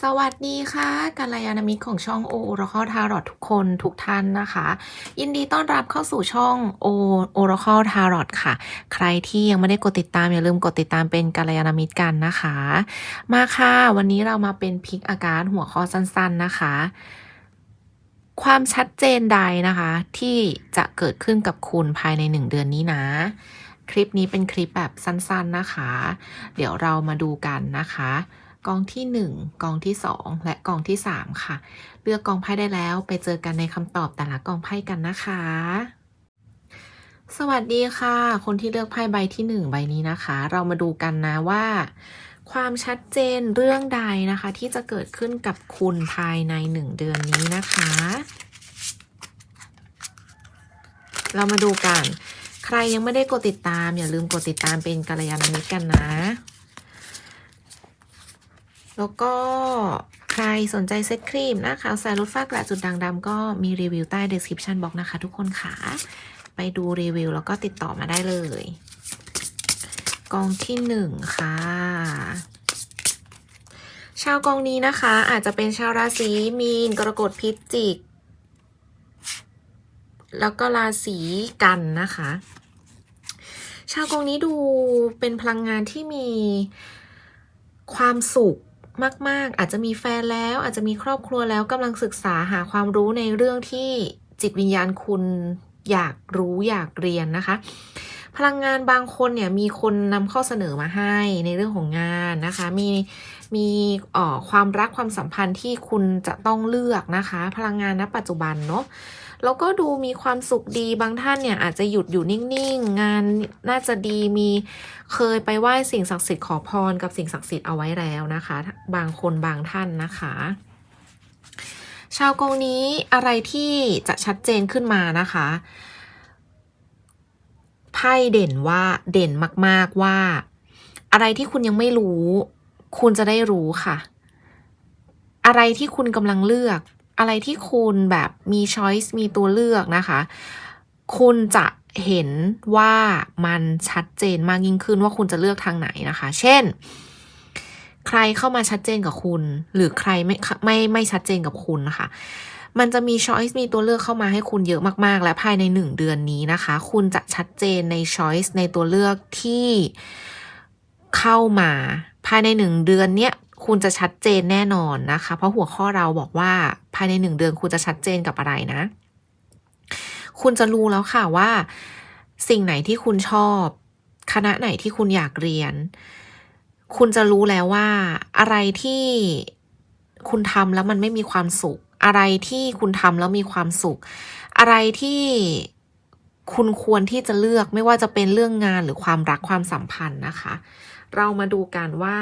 สวัสดีค่ะกัลยาณมิตรของช่องโอโรคอลทารอตทุกคนทุกท่านนะคะ ยินดีต้อนรับเข้าสู่ช่องโอโอโรคอลทารอตค่ะ ใครที่ยังไม่ได้กดติดตามอย่าลืมกดติดตามเป็นกัลยาณมิตรกันนะคะ มาค่ะ วันนี้เรามาเป็นพิกอาการหัวข้อสั้นๆนะคะ ความชัดเจนใดนะคะ ที่จะเกิดขึ้นกับคุณภายในหนึ่งเดือนนี้นะ คลิปนี้เป็นคลิปแบบสั้นๆนะคะ เดี๋ยวเรามาดูกันนะคะ กองที่ 1 กองที่ 2 และกองที่ 3 ค่ะ เลือกกองไพ่ได้แล้วไปเจอกันในคำตอบแต่ละกองไพ่กันนะคะ สวัสดีค่ะ คนที่เลือกไพ่ใบที่ 1 ใบนี้นะคะ เรามาดูกันนะว่า ความชัดเจนเรื่องใดนะคะ ที่จะเกิดขึ้นกับคุณภายใน 1 เดือนนี้นะคะ เรามาดูกัน ใครยังไม่ได้กดติดตาม อย่าลืมกดติดตามเป็นกัลยาณมิตรกันนะ แล้วก็ใครสนใจเซ็ตครีมนะคะใส่ลดฝ้ากระจุดด่างดำก็มีรีวิวใต้ description box นะคะ ทุกคนค่ะ ไปดูรีวิวแล้วก็ติดต่อมาได้เลย กองที่หนึ่งค่ะชาวกองนี้นะคะ อาจจะเป็นชาวราศีมีน กรกฎพิจิก แล้วก็ราศีกันนะคะ ชาวกองนี้ดูเป็นพลังงานที่มีความสุข มาก ๆ อาจจะมีแฟนแล้ว อาจจะมีครอบครัวแล้วกำลังศึกษาหาความรู้ในเรื่องที่จิตวิญญาณคุณอยากรู้อยากเรียนนะคะ พลังงานบางคนเนี่ยมีคนนำข้อเสนอมาให้ในเรื่องของงานนะคะ มีมีเอ่อความรักความสัมพันธ์ที่คุณจะต้องเลือกนะคะ พลังงานณปัจจุบันเนาะ แล้วก็ดูมีความสุขดีบางท่านเนี่ยอาจจะหยุดอยู่นิ่งๆ งานน่าจะดีมีเคยไปไหว้สิ่งศักดิ์สิทธิ์ขอพรกับสิ่งศักดิ์สิทธิ์เอาไว้แล้วนะคะ บางคนบางท่านนะคะชาวกองนี้อะไรที่จะชัดเจนขึ้นมานะคะไพ่เด่นว่าเด่นมาก ๆว่า อะไรที่คุณยังไม่รู้ คุณจะได้รู้ค่ะ อะไรที่คุณกำลังเลือก อะไรที่คุณแบบมีช้อยส์มีตัวเลือกนะคะ คุณจะเห็นว่ามันชัดเจนมากยิ่งขึ้นว่าคุณจะเลือกทางไหนนะคะ เช่น ใครเข้ามาชัดเจนกับคุณ หรือใครไม่ไม่ไม่ชัดเจนกับคุณนะคะมันจะมีช้อยส์มีตัวเลือกเข้ามาให้คุณเยอะมาก ๆ และภายในหนึ่งเดือนนี้นะคะ คุณจะชัดเจนในช้อยส์ในตัวเลือกที่เข้ามา ภายในหนึ่งเดือนเนี้ย คุณจะชัดเจนแน่นอนนะคะ เพราะหัวข้อเราบอกว่าภายในหนึ่งเดือนคุณจะชัดเจนกับอะไรนะ คุณจะรู้แล้วค่ะว่า สิ่งไหนที่คุณชอบ คณะไหนที่คุณอยากเรียน คุณจะรู้แล้วว่าอะไรที่คุณทำแล้วมันไม่มีความสุข อะไรที่คุณทำแล้วมีความสุข อะไรที่คุณควรที่จะเลือกไม่ว่าจะเป็นเรื่องงานหรือความรักความสัมพันธ์นะคะ เรามาดูกันว่า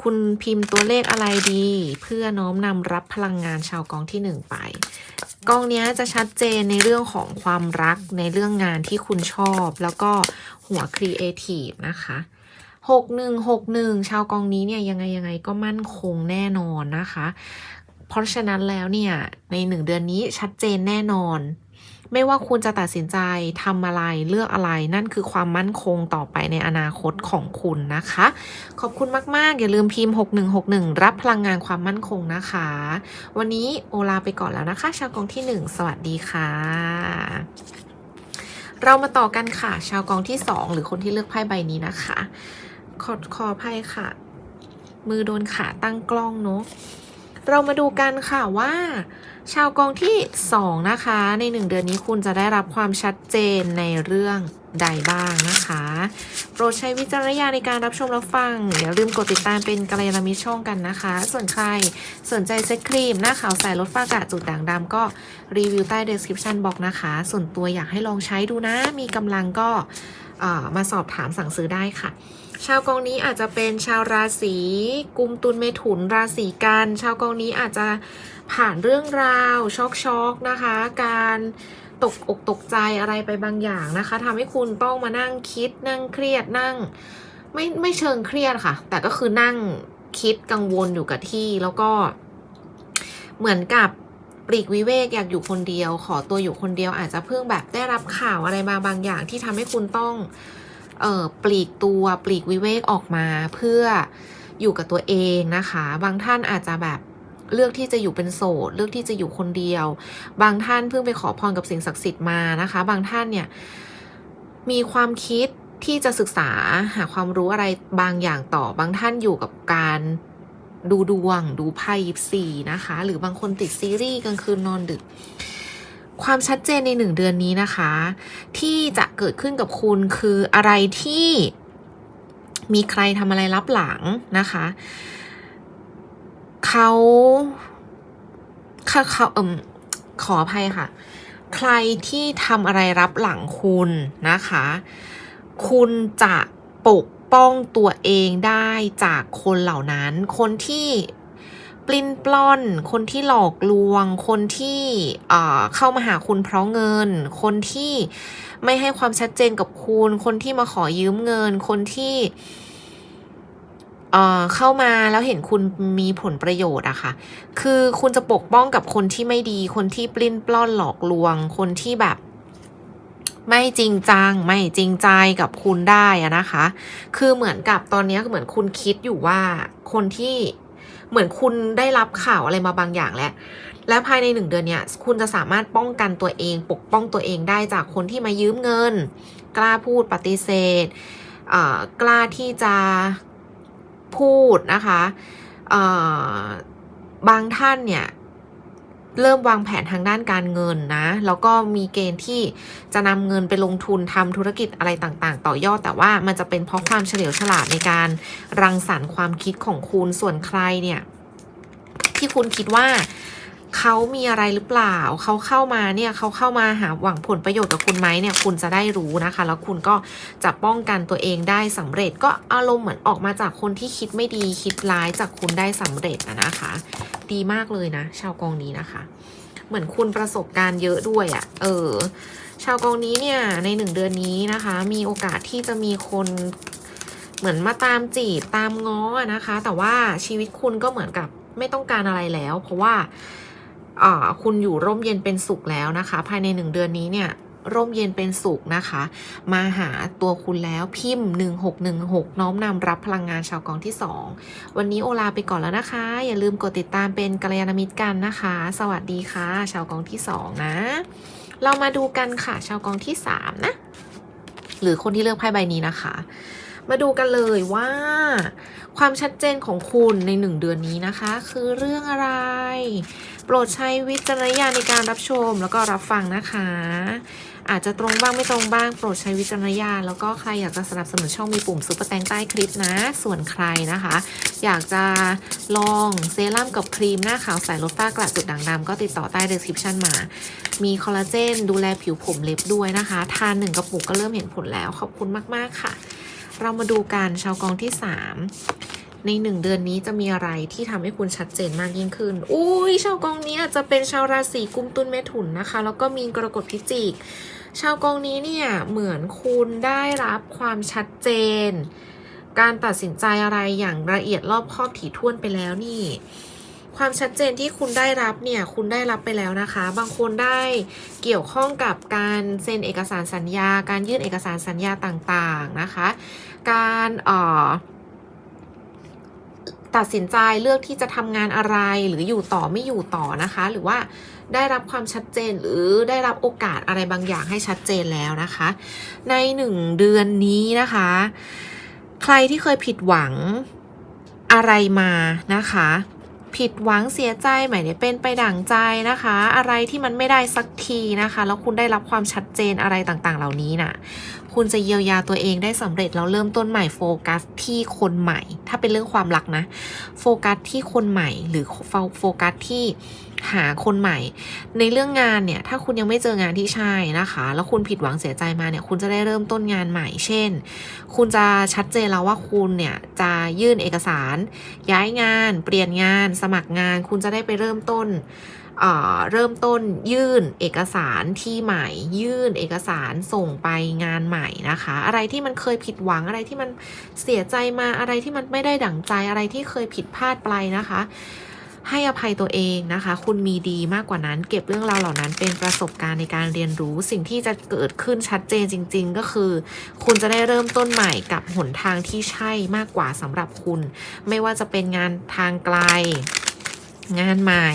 คุณพิมพ์ตัวเลขอะไรดี เพื่อน้อมนำรับพลังงานชาวกองที่หนึ่งไป กองนี้จะชัดเจนในเรื่องของความรักในเรื่องงานที่คุณชอบ แล้วก็หัวครีเอทีฟนะคะหกหนึ่งหกหนึ่งชาวกองนี้เนี่ยยังไงยังไงก็มั่นคงแน่นอนนะคะ เพราะฉะนั้นแล้วเนี่ยในหนึ่งเดือนนี้ชัดเจนแน่นอน ไม่ว่าคุณจะตัดสินใจทำอะไรเลือกอะไร นั่นคือความมั่นคงต่อไปในอนาคตของคุณนะคะ ขอบคุณมาก ๆ อย่าลืมพิมพ์ 6161 รับพลังงานความมั่นคงนะคะ วันนี้โอลาไปก่อนแล้วนะคะ ชาวกองที่ 1 สวัสดีค่ะ เรามาต่อกันค่ะ ชาวกองที่ 2 หรือคนที่เลือกไพ่ใบนี้นะคะ ขอขออภัยค่ะ มือโดนขาตั้งกล้องเนาะ เรามาดูกันค่ะว่า ชาวกองที่ 2 นะคะ ใน 1 เดือนนี้คุณจะได้รับความชัดเจนในเรื่องใดบ้างนะคะ โปรดใช้วิจารณญาณในการรับชมรับฟัง อย่าลืมกดติดตามเป็นกัลยาณมิตรช่องกันนะคะ ส่วนใครสนใจเซ็ตครีม หน้าขาวใสลดฝ้ากระจุดด่างดำก็รีวิวใต้ description box นะคะ ส่วนตัวอยากให้ลองใช้ดูนะ มีกำลังก็มาสอบถามสั่งซื้อได้ค่ะ ชาวกองนี้อาจจะเป็นชาวราศีกุมตุลเมถุนราศีกัน ชาวกองนี้อาจจะผ่านเรื่องราวช็อกช็อกๆนะคะ การตกอกตกใจอะไรไปบางอย่างนะคะทำให้คุณต้องมานั่งคิดนั่งเครียดนั่ง ไม่ไม่เชิงเครียดค่ะ แต่ก็คือนั่งคิดกังวลอยู่กับที่แล้วก็ เหมือนกับปลีกวิเวกอยากอยู่คนเดียว ขอตัวอยู่คนเดียวอาจจะเพิ่งแบบได้รับข่าวอะไรมาบางอย่างที่ทำให้คุณต้อง เอ่อปลีกตัวปลีกวิเวกออกมาเพื่ออยู่กับตัวเองนะคะ บางท่านอาจจะแบบเลือกที่จะอยู่เป็นโสด เลือกที่จะอยู่คนเดียว บางท่านเพิ่งไปขอพรกับสิ่งศักดิ์สิทธิ์มานะคะ บางท่านเนี่ยมีความคิดที่จะศึกษาหาความรู้อะไรบางอย่างต่อบางท่านอยู่กับการดูดวง ดูไพ่ยิปซีนะคะ หรือบางคนติดซีรีส์กลางคืนนอนดึก ความชัดเจนในหนึ่งเดือนนี้นะคะ ที่จะเกิดขึ้นกับคุณคืออะไรที่มีใครทำอะไรรับหลังนะคะ เขาเขาเขาเอิมขออภัยค่ะ ใครที่ทำอะไรรับหลังคุณนะคะ คุณจะปกป้องตัวเองได้จากคนเหล่านั้น คนที่ ปลิ้นปล้อน คนที่หลอกลวง คนที่เข้ามาหาคุณเพราะเงิน คนที่ไม่ให้ความชัดเจนกับคุณ คนที่มาขอยืมเงิน คนที่เอ่อเข้ามาแล้วเห็นคุณมีผลประโยชน์อะค่ะ คือคุณจะปกป้องกับคนที่ไม่ดี คนที่ปลิ้นปล้อนหลอกลวง คนที่แบบ ไม่จริงจัง ไม่จริงใจกับคุณได้อะนะคะ คือเหมือนกับตอนนี้เหมือนคุณคิดอยู่ว่าคนที่ เหมือนคุณได้รับข่าวอะไรมาบางอย่างแล้ว และภายในหนึ่งเดือนเนี้ยคุณจะสามารถป้องกันตัวเอง ปกป้องตัวเองได้จากคนที่มายืมเงิน กล้าพูดปฏิเสธเอ่อกล้าที่จะพูดนะคะเอ่อบางท่านเนี่ย เริ่มวางแผนทางด้านการเงินนะ แล้วก็มีเกณฑ์ที่จะนำเงินไปลงทุนทำธุรกิจอะไรต่างๆ ต่อยอด แต่ว่ามันจะเป็นเพราะความเฉลียวฉลาดในการรังสรรค์ความคิดของคุณส่วนใครเนี่ย ที่คุณคิดว่า เขามีอะไรหรือเปล่า เขาเข้ามาเนี่ยเขาเข้ามาหาหวังผลประโยชน์กับคุณไหมเนี่ยคุณจะได้รู้นะคะ แล้วคุณก็จะป้องกันตัวเองได้สำเร็จ ก็อารมณ์เหมือนออกมาจากคนที่คิดไม่ดีคิดร้ายจากคุณได้สำเร็จนะคะ ดีมากเลยนะ ชาวกองนี้นะคะ เหมือนคุณประสบการณ์เยอะด้วยอะ่ะ เออ ชาวกองนี้เนี่ยในหนึ่งเดือนนี้นะคะ มีโอกาสที่จะมีคนเหมือนมาตามจีบตามง้อนะคะ แต่ว่าชีวิตคุณก็เหมือนกับไม่ต้องการอะไรแล้ว เพราะว่า คุณอยู่ร่มเย็นเป็นสุขแล้วนะคะ ภายในหนึ่งเดือนนี้เนี่ยร่มเย็นเป็นสุขนะคะ มาหาตัวคุณแล้วพิมพ์ 1616 น้อมนำรับพลังงานชาวกองที่ 2 วันนี้โอลาไปก่อนแล้วนะคะ อย่าลืมกดติดตามเป็นกัลยาณมิตรกันนะคะ สวัสดีค่ะ ชาวกองที่ 2 นะ เรามาดูกันค่ะ ชาวกองที่ 3 นะ หรือคนที่เลือกไพ่ใบนี้นะคะ มาดูกันเลยว่า ความชัดเจนของคุณในหนึ่งเดือนนี้นะคะ คือเรื่องอะไร โปรดใช้วิจารณญาณในการรับชมแล้วก็รับฟังนะคะ อาจจะตรงบ้างไม่ตรงบ้าง โปรดใช้วิจารณญาณแล้วก็ใครอยากจะสนับสนุนช่องมีปุ่มซุปเปอร์แตงใต้คลิปนะ ส่วนใครนะคะ อยากจะลองเซรั่มกับครีมหน้าขาวใสลดฝ้ากระจุดด่างดำก็ติดต่อใต้ description มา มีคอลลาเจนดูแลผิวผมเล็บด้วยนะคะ ทานหนึ่งกระปุกก็เริ่มเห็นผลแล้วขอบคุณมากๆค่ะ เรามาดูกันชาวกองที่ 3 ในหนึ่งเดือนนี้จะมีอะไรที่ทำให้คุณชัดเจนมากยิ่งขึ้น อุ้ยชาวกองนี้อาจจะเป็นชาวราศีกุมตุลเมถุนนะคะ แล้วก็มีกรกฎพิจิก ชาวกองนี้เนี่ยเหมือนคุณได้รับความชัดเจน การตัดสินใจอะไรอย่างละเอียดรอบคอบถี่ถ้วนไปแล้วนี่ความชัดเจนที่คุณได้รับเนี่ย คุณได้รับไปแล้วนะคะ บางคนได้เกี่ยวข้องกับการเซ็นเอกสารสัญญา การยื่นเอกสารสัญญาต่างๆนะคะ การเอ่อ ตัดสินใจเลือกที่จะทำงานอะไรหรืออยู่ต่อไม่อยู่ต่อนะคะ หรือว่าได้รับความชัดเจนหรือได้รับโอกาสอะไรบางอย่างให้ชัดเจนแล้วนะคะ ในหนึ่งเดือนนี้นะคะ ใครที่เคยผิดหวังอะไรมานะคะ ผิดหวังเสียใจหมายถึงเป็นไปดั่งใจนะคะ อะไรที่มันไม่ได้สักทีนะคะ แล้วคุณได้รับความชัดเจนอะไรต่างๆ เหล่านี้น่ะคุณจะเยียวยาตัวเองได้สำเร็จแล้วเริ่มต้นใหม่โฟกัสที่คนใหม่ ถ้าเป็นเรื่องความรักนะ โฟกัสที่คนใหม่หรือโฟกัสที่ หาคนใหม่ ในเรื่องงานเนี่ยถ้าคุณยังไม่เจองานที่ใช่นะคะ แล้วคุณผิดหวังเสียใจมาเนี่ยคุณจะได้เริ่มต้นงานใหม่ เช่น คุณจะชัดเจนแล้วว่าคุณเนี่ยจะยื่นเอกสาร ย้ายงาน เปลี่ยนงาน สมัครงาน คุณจะได้ไปเริ่มต้นเอ่อเริ่มต้นยื่นเอกสารที่ใหม่ ยื่นเอกสารส่งไปงานใหม่นะคะ อะไรที่มันเคยผิดหวังอะไรที่มันเสียใจมาอะไรที่มันไม่ได้ดั่งใจอะไรที่เคยผิดพลาดไปนะคะ ให้อภัยตัวเองนะคะ คุณมีดีมากกว่านั้น เก็บเรื่องราวเหล่านั้นเป็นประสบการณ์ในการเรียนรู้สิ่งที่จะเกิดขึ้นชัดเจนจริง ๆ ก็คือ คุณจะได้เริ่มต้นใหม่กับหนทางที่ใช่มากกว่าสำหรับคุณ ไม่ว่าจะเป็นงานทางไกล งานใหม่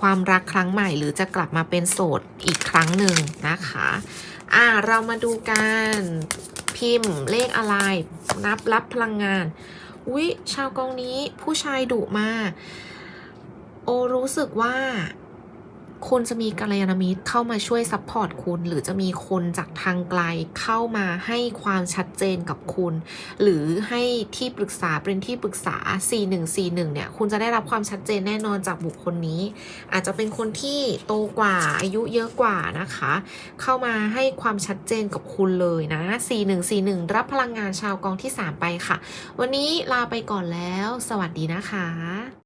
ความรักครั้งใหม่ หรือจะกลับมาเป็นโสดอีกครั้งหนึ่งนะคะอ่าเรามาดูกันพิมพ์เลขอะไร นับรับพลังงานอุ๊ยชาวกองนี้ผู้ชายดุมาก โอรู้สึกว่าคุณจะมีกัลยาณมิตรเข้ามาช่วยซัพพอร์ตคุณ หรือจะมีคนจากทางไกลเข้ามาให้ความชัดเจนกับคุณ หรือให้ที่ปรึกษาเป็นที่ปรึกษา 4141 เนี่ย คุณจะได้รับความชัดเจนแน่นอนจากบุคคลนี้ อาจจะเป็นคนที่โตกว่าอายุเยอะกว่านะคะ เข้ามาให้ความชัดเจนกับคุณเลยนะ 4141 รับพลังงานชาวกองที่ 3 ไปค่ะ วันนี้ลาไปก่อนแล้ว สวัสดีนะคะ